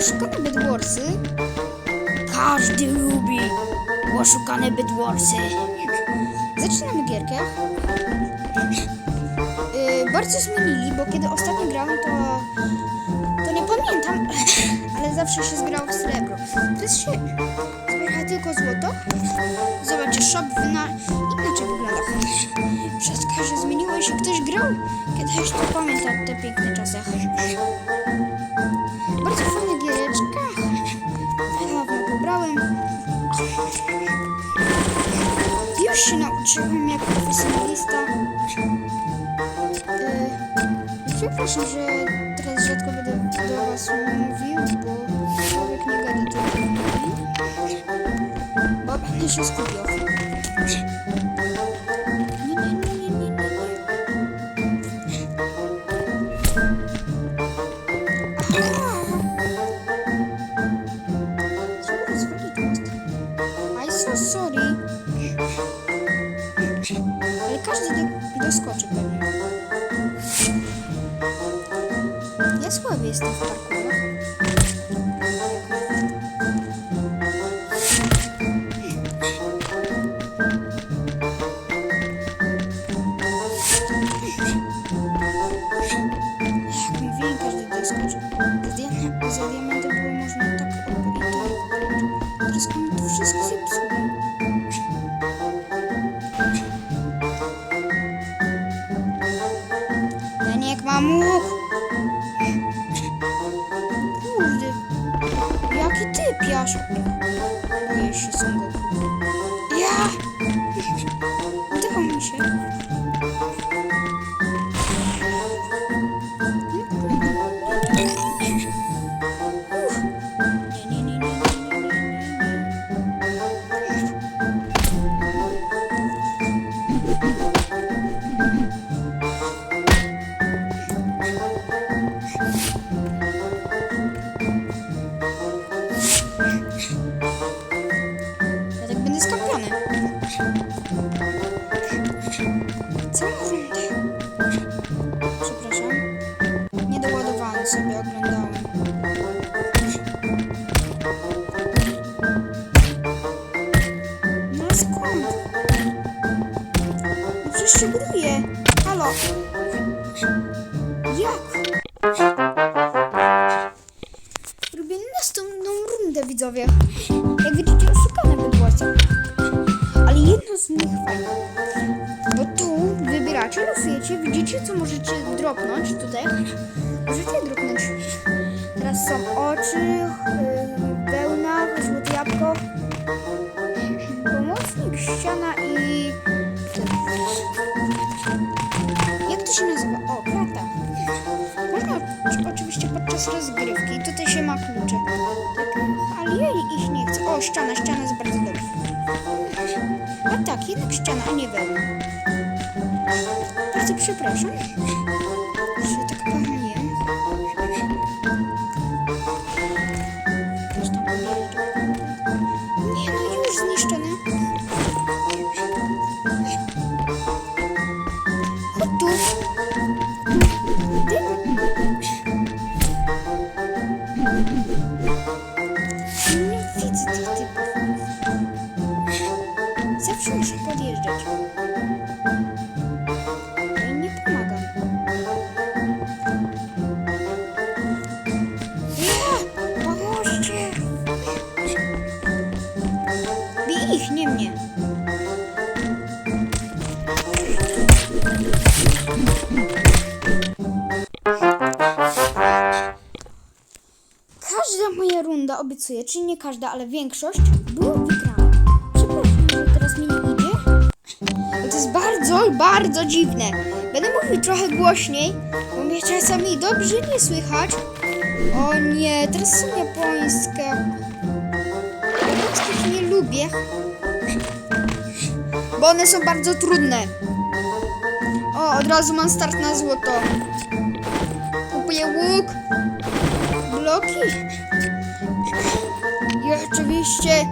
Oszukane Bedwarsy. Każdy lubi oszukane Bedwarsy. Zaczynamy gierkę. Yy, bardzo zmienili, bo kiedy ostatnio grałem, to, to nie pamiętam, ale zawsze się zgrało w srebro. Teraz się zbiera tylko złoto. Zobaczcie, shop wyna... inaczej wygląda. Wszystko się zmieniło, jeśli ktoś grał kiedyś, to pamięta te piękne czasy. Bardzo fajna Już się nauczyłem jak profesjonalista. Yy, przepraszam, że teraz rzadko będę do Was mówił, bo człowiek nie gada tylko mówi. Bo będę się skupiał. Ja słaby jestem w parkurach. Jak mówili, każdy doskoczy. Za, dia- za diamenty było można tak albo i tak. Teraz mi to wszystko আসো। Jak? Robię następną rundę, widzowie. Jak widzicie, oszukane bydłoce. Ale jedno z nich fajne. Bo tu wybieracie, losujecie, widzicie, co możecie dropnąć tutaj. Możecie dropnąć. Teraz są oczy, yy, rozgrywki. Tutaj się ma klucze. Tak, ale ja ich nie chcę. O, ściana, ściana jest bardzo dobra. A tak, jednak ściana, a nie wełna. Bardzo przepraszam, tak Zawsze muszę podjeżdżać. Moja runda, obiecuję, czyli nie każda, ale większość, była wygrana. Przepraszam, że teraz mi nie idzie. To jest bardzo, bardzo dziwne. Będę mówił trochę głośniej, bo mnie czasami dobrze nie słychać. O nie, teraz są japońskie. Japońskich nie lubię, bo one są bardzo trudne. O, od razu mam start na złoto. Kupuję łuk bloki. I oczywiście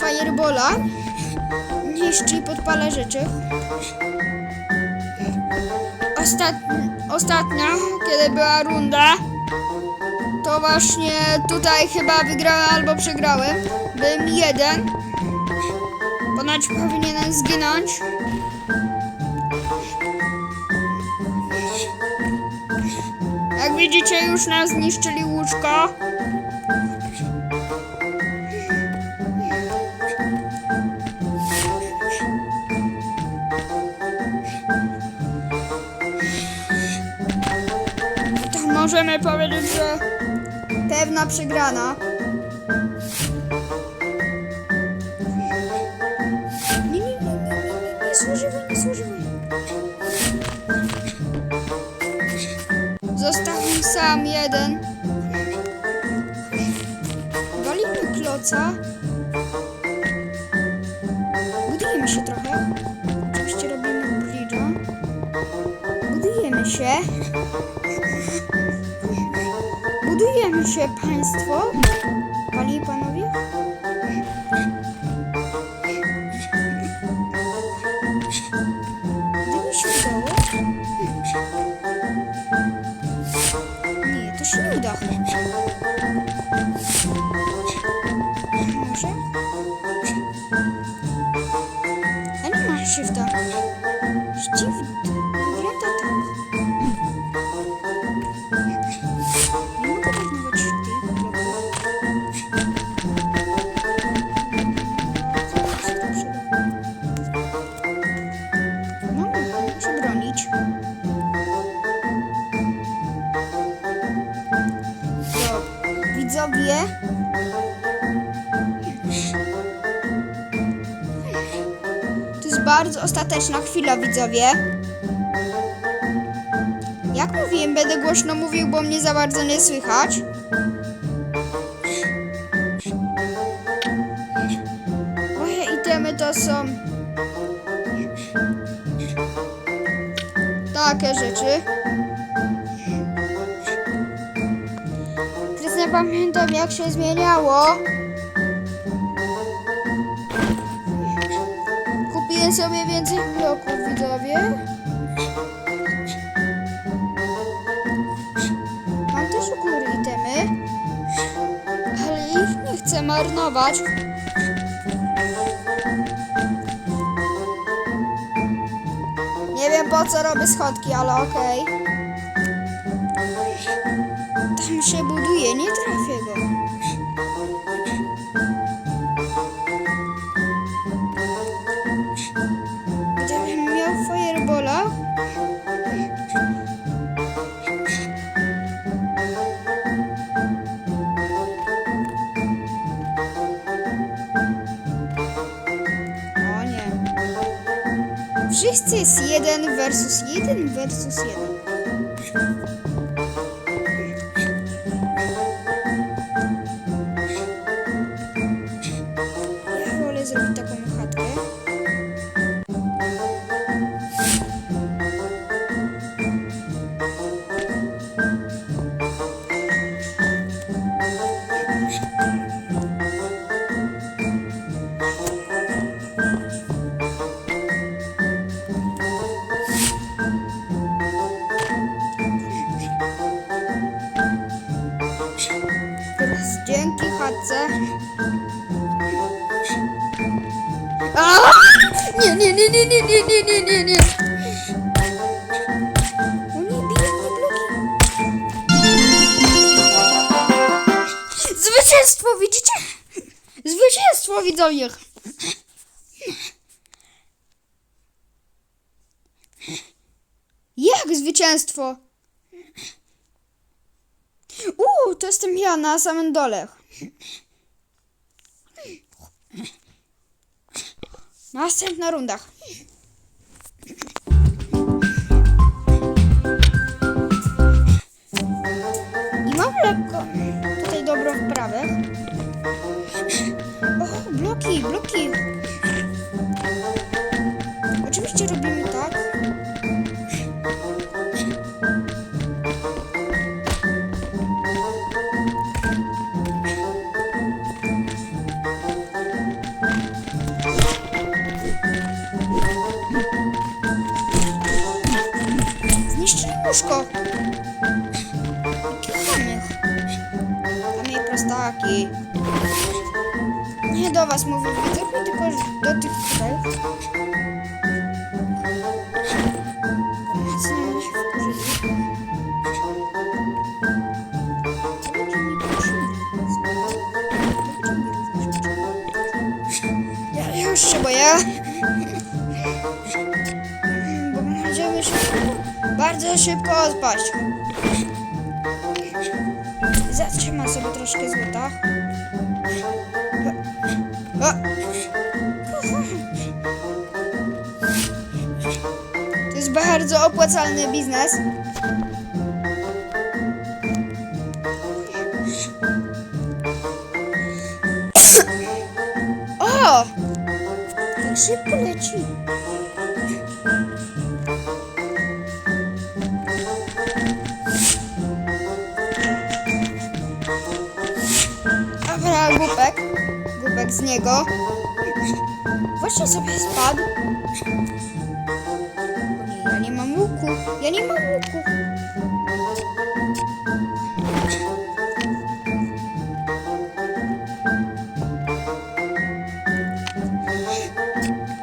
Firebola. Niszczy i podpala rzeczy. Ostat... Ostatnia, kiedy była runda, To właśnie tutaj chyba wygrałem albo przegrałem. Bym jeden. Ponoć powinienem zginąć. Jak widzicie, już nam zniszczyli łóżko. Możemy powiedzieć, że pewna przegrana. Nie, nie, nie, nie, nie, nie, służyły, nie. Został mi sam jeden. Walimy kloca. Budujemy się trochę. Się. Budujemy się, państwo. Panie i panowie? Gdyby się udało. Nie, to się nie uda. Może? A ma shifta. Shift To jest bardzo ostateczna chwila, widzowie. Jak mówiłem, będę głośno mówił, bo mnie za bardzo nie słychać. Moje itemy to są takie rzeczy. Nie pamiętam jak się zmieniało. Kupiłem sobie więcej bloków, widzowie. Mam też u góry itemy, ale ich nie chcę marnować. Nie wiem po co robię schodki, ale okej. Tam Şimdi şey bulduğu yeni trafiğe bağlanmış. Gidelim ya Fireball'a. Wszyscy jest jeden versus jeden versus jeden. Nie, nie, nie, nie, nie. O nie, biją mnie bloki. Zwycięstwo, widzicie? Zwycięstwo, widzowie. Jak zwycięstwo? Uuu, to jestem ja na samym dole. Następna runda. Brookie. Mówię widzowie, tylko do tych wkurzyli? Ja już się boję. Bo możemy szybko, bardzo szybko odpaść. Jest bardzo opłacalny biznes. O! Tak szybko leci. Dobra, głupek. Głupek z niego. Właśnie sobie spadł. Ja.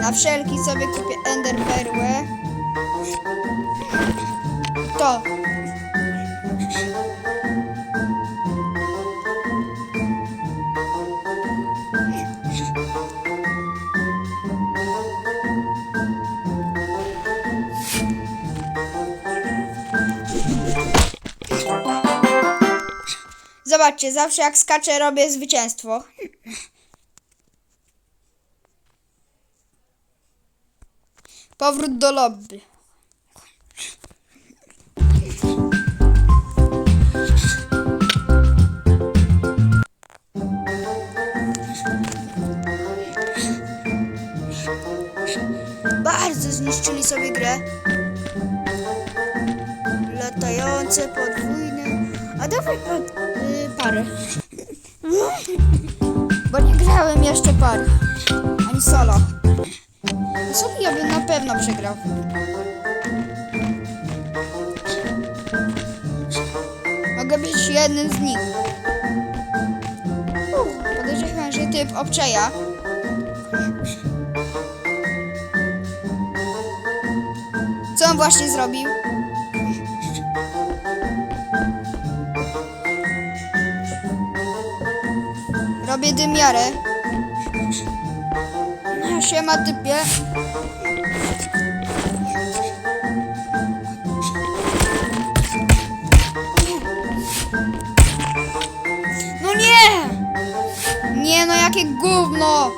Na wszelki sobie kupię Ender Perłę. To. Zobaczcie, zawsze jak skaczę robię zwycięstwo. Powrót do lobby. Bardzo zniszczyli sobie grę. Latające, podwójne. A dawaj pod, y, parę. Bo nie grałem jeszcze par. Ani solo. Solo ja bym na pewno przegrał. Mogę być jednym z nich. Uff, Podejrzewam, że typ obczeja. Co on właśnie zrobił? Robię dymiarę. Siema typie. No nie! Nie no, jakie gówno!